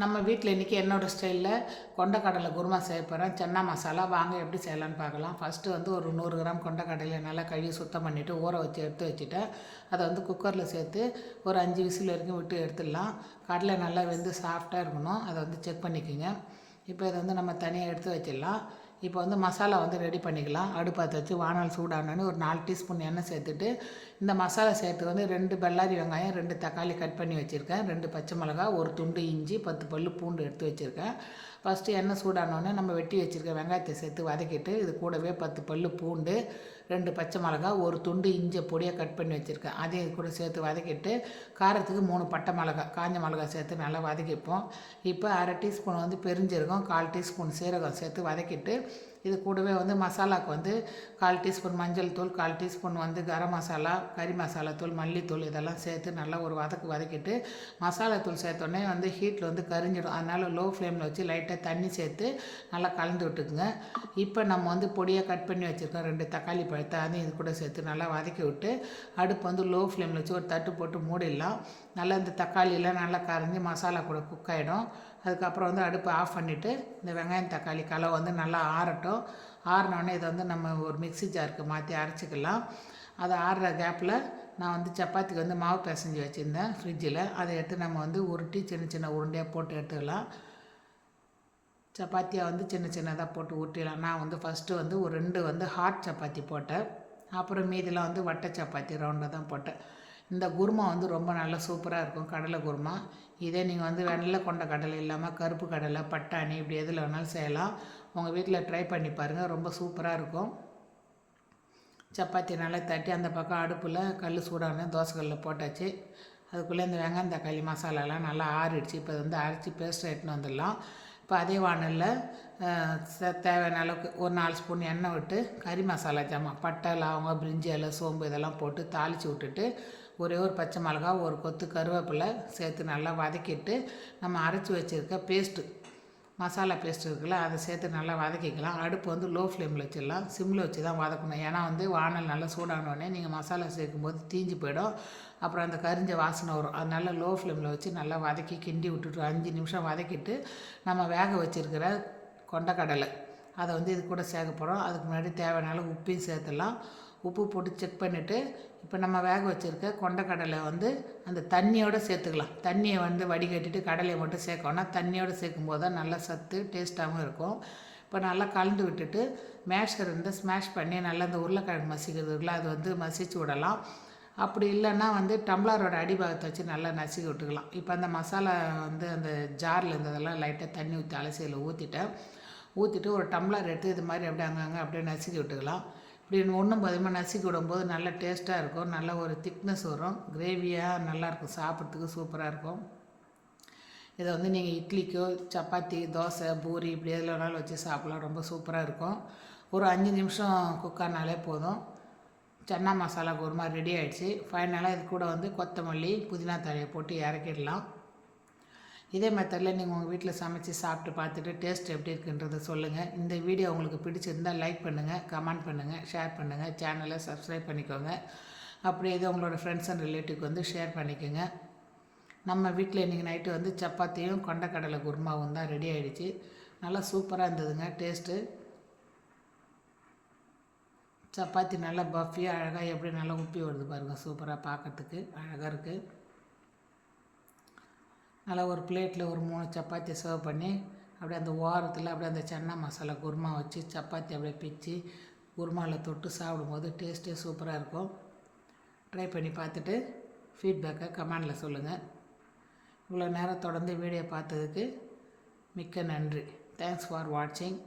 நம்ம வீட்டில் இன்றைக்கி என்னோடய ஸ்டைலில் கொண்டக்கடலை குருமா செய்ய போகிறேன் சென்னா மசாலா வாங்க எப்படி செய்யலான்னு பார்க்கலாம். ஃபஸ்ட்டு வந்து ஒரு நூறு கிராம் கொண்டக்கடலை நல்லா கழுவி சுத்தம் பண்ணிவிட்டு ஊற வச்சு எடுத்து வச்சுட்டேன். அதை வந்து குக்கரில் சேர்த்து ஒரு அஞ்சு விசில் வரைக்கும் விட்டு எடுத்துடலாம். கடலை நல்லா வெந்து சாஃப்டாக இருக்கணும். அதை வந்து செக் பண்ணிக்கோங்க. இப்போ இதை வந்து நம்ம தனியாக எடுத்து வச்சிடலாம். இப்போ வந்து மசாலா வந்து ரெடி பண்ணிக்கலாம். அடுப்பாத்த வச்சு வானல் சூடானோன்னு ஒரு நாலு டீஸ்பூன் எண்ணெய் சேர்த்துட்டு இந்த மசாலா சேர்த்து வந்து ரெண்டு பெல்லாரி வெங்காயம் ரெண்டு தக்காளி கட் பண்ணி வச்சுருக்கேன். ரெண்டு பச்சை மிளகா ஒரு துண்டு இஞ்சி பத்து பல் பூண்டு எடுத்து வச்சுருக்கேன். ஃபஸ்ட்டு எண்ணெய் சூடானோடனே நம்ம வெட்டி வச்சுருக்க வெங்காயத்தை சேர்த்து வதக்கிட்டு இது கூடவே பத்து பல் பூண்டு ரெண்டு பச்சை மிளகா ஒரு துண்டு இஞ்சி பொடியாக கட் பண்ணி வச்சுருக்கேன். அதையும் இது கூட சேர்த்து வதக்கிட்டு காரத்துக்கு மூணு பட்டை மிளகா காஞ்ச மிளகா சேர்த்து நல்லா வதக்கிப்போம். இப்போ அரை டீஸ்பூன் வந்து பெருஞ்சீரகம் கால் டீஸ்பூன் சீரகம் சேர்த்து வதக்கிட்டு இது கூடவே வந்து மசாலாவுக்கு வந்து கால் டீஸ்பூன் மஞ்சள் தூள் கால் டீஸ்பூன் வந்து கரம் மசாலா கறி மசாலா தூள் மல்லித்தூள் இதெல்லாம் சேர்த்து நல்லா ஒரு வதக்கு வதக்கிட்டு மசாலா தூள் சேர்த்தோடனே வந்து ஹீட்டில் வந்து கரிஞ்சிடும். அதனால் லோ ஃப்ளேமில் வச்சு லைட்டாக தண்ணி சேர்த்து நல்லா கலந்து விட்டுக்குங்க. இப்போ நம்ம வந்து பொடியாக கட் பண்ணி வச்சுருக்கோம் ரெண்டு தக்காளி பழத்தை அதையும் இது கூட சேர்த்து நல்லா வதக்கி விட்டு அடுப்பு வந்து லோ ஃப்ளேமில் வச்சு ஒரு தட்டு போட்டு மூடிடலாம். நல்லா இந்த தக்காளியெலாம் நல்லா கரைஞ்சி மசாலா கூட குக் ஆகிடும் அதுக்கப்புறம் வந்து அடுப்பை ஆஃப் பண்ணிவிட்டு இந்த வெங்காயம் தக்காளி கலவை வந்து நல்லா ஆறட்டும். ஆறினோடனே இதை வந்து நம்ம ஒரு மிக்சி ஜாருக்கு மாற்றி அரைச்சிக்கலாம். அதை ஆறுற கேப்பில் நான் வந்து சப்பாத்திக்கு வந்து மாவு பிசைஞ்சு வச்சுருந்தேன் ஃப்ரிட்ஜில். அதை எடுத்து நம்ம வந்து உருட்டி சின்ன சின்ன உருண்டையாக போட்டு எடுத்துக்கலாம். சப்பாத்தியாக வந்து சின்ன சின்னதாக போட்டு உருட்டிடலாம். நான் வந்து ஃபஸ்ட்டு வந்து ஒரு ரெண்டு வந்து ஹாட் சப்பாத்தி போட்டேன். அப்புறம் மீதிலாம் வந்து வட்டை சப்பாத்தி ரவுண்டாக தான் போட்டேன். இந்த குருமா வந்து ரொம்ப நல்லா சூப்பராக இருக்கும் கடலை குருமா. இதே நீங்கள் வந்து வெள்ளை கொண்ட கடலை இல்லாமல் கருப்பு கடலை பட்டாணி இப்படி எதில் வேணாலும் செய்யலாம். உங்கள் வீட்டில் ட்ரை பண்ணி பாருங்கள் ரொம்ப சூப்பராக இருக்கும். சப்பாத்தி நல்லா தட்டி அந்த பக்கம் அடுப்பில் கல் சூடான தோசைக்கல்லில் போட்டாச்சு. அதுக்குள்ளே இந்த வெங்காயம் தக்காளி மசாலாலாம் நல்லா ஆறிடுச்சு. இப்போ வந்து அரைச்சி பேஸ்ட் எடுத்துன்னு வந்துடலாம். இப்போ அதே வானலில் தேவையான அளவுக்கு ஒரு நாலு ஸ்பூன் எண்ணெய் விட்டு கறி மசாலா ஜாமான் பட்டை லவங்கம் பிரிஞ்சி இலை சோம்பு இதெல்லாம் போட்டு தாளித்து விட்டுட்டு ஒரே ஒரு பச்சை மிளகா ஒரு கொத்து கருவேப்பிலை சேர்த்து நல்லா வதக்கிட்டு நம்ம அரைச்சி வச்சுருக்க பேஸ்ட்டு மசாலா பேஸ்ட் இருக்குல்ல அதை சேர்த்து நல்லா வதக்கிக்கலாம். அடுப்பு வந்து லோ ஃப்ளேமில் வச்சிடலாம். சிம்மில் வச்சு தான் வதக்கணும். ஏன்னா வந்து வானல் நல்லா சூடானோடனே நீங்கள் மசாலா சேர்க்கும்போது தீஞ்சு போயிடும். அப்புறம் அந்த கரிஞ்ச வாசனை வரும். அதனால் லோ ஃப்ளேமில் வச்சு நல்லா வதக்கி கிண்டி விட்டுட்டு அஞ்சு நிமிஷம் வதக்கிட்டு நம்ம வேக வச்சுருக்கிற கொண்டக்கடலை அதை வந்து இது கூட சேர்க்க போகிறோம் அதுக்கு முன்னாடி தேவையான உப்பையும் சேர்த்துலாம் உப்பு போட்டு செக் பண்ணிவிட்டு இப்போ நம்ம வேக வச்சுருக்க கொண்டக்கடலை வந்து அந்த தண்ணியோடு சேர்த்துக்கலாம். தண்ணியை வந்து வடிகட்டிட்டு கடலையை மட்டும் சேர்க்கணும்னா தண்ணியோடு சேர்க்கும் போது தான் நல்லா சத்து டேஸ்ட்டாகவும் இருக்கும். இப்போ நல்லா கலந்து விட்டுட்டு மேஷர் இருந்து ஸ்மாஷ் பண்ணி நல்லா அந்த உருளைக்கிழங்கு மசிக்கிறதுக்குள்ள அது வந்து மசிச்சு விடலாம். அப்படி இல்லைன்னா வந்து டம்ளரோட அடிபாகத்தை வச்சு நல்லா நசுக்கி விட்டுக்கலாம். இப்போ அந்த மசாலா வந்து அந்த ஜாரில் இருந்ததெல்லாம் லைட்டாக தண்ணி ஊற்றி அலசியில் ஊற்றிட்டேன் ஊற்றிட்டு ஒரு டம்ளர் எடுத்து இது மாதிரி அப்படியே அங்கங்கே அப்படியே நசுக்கி விட்டுக்கலாம். இப்படி ஒன்றும் பதிமாக நசுக்கி விடும்போது நல்ல டேஸ்ட்டாக இருக்கும். நல்ல ஒரு திக்னஸ் வரும். கிரேவியாக நல்லாயிருக்கும் சாப்பிட்றதுக்கு சூப்பராக இருக்கும். இதை வந்து நீங்கள் இட்லிக்கோ சப்பாத்தி தோசை பூரி இப்படி எதில் வேணாலும் வச்சு சாப்பிட்லாம். ரொம்ப சூப்பராக இருக்கும். ஒரு அஞ்சு நிமிஷம் குக்கானாலே போதும். சன்னா மசாலா குருமா ரெடி ஆகிடுச்சு ஃபைனலாக இது கூட வந்து கொத்தமல்லி புதினா தழையை போட்டு இறக்கிடலாம். இதே மெத்தடில் நீங்கள் உங்கள் வீட்டில் சமைச்சு சாப்பிட்டு பார்த்துட்டு டேஸ்ட் எப்படி இருக்குன்றதை சொல்லுங்கள். இந்த வீடியோ உங்களுக்கு பிடிச்சிருந்தால் லைக் பண்ணுங்கள் கமெண்ட் பண்ணுங்கள் ஷேர் பண்ணுங்கள் சேனலை சப்ஸ்கிரைப் பண்ணிக்கோங்க. அப்படியே இது உங்களோட ஃப்ரெண்ட்ஸ் அண்ட் ரிலேட்டிவ்க்கு வந்து ஷேர் பண்ணிக்கோங்க. நம்ம வீட்டில் இன்றைக்கி நைட்டு வந்து சப்பாத்தியும் கொண்டக்கடலை குருமாவும் தான் ரெடி ஆகிடுச்சு நல்லா சூப்பராக இருந்ததுங்க டேஸ்ட்டு சப்பாத்தி நல்லா பஃபியாக அழகாக எப்படி நல்லா உப்பி வருது பாருங்கள் சூப்பராக பார்க்குறதுக்கு அழகாக இருக்குது நல்லா ஒரு பிளேட்டில் ஒரு மூணு சப்பாத்தி சர்வ் பண்ணி அப்படியே அந்த ஓரத்தில் அப்படியே அந்த சன்னா மசாலா குருமா வச்சு சப்பாத்தி அப்படியே பிச்சு குருமாவில் தொட்டு சாப்பிடும்போது டேஸ்ட்டே சூப்பராக இருக்கும். ட்ரை பண்ணி பார்த்துட்டு ஃபீட்பேக்கை கமெண்டில் சொல்லுங்கள் இவ்வளோ நேரம் தொடர்ந்து வீடியோ பார்த்ததுக்கு மிக்க நன்றி. தேங்க்ஸ் ஃபார் வாட்சிங்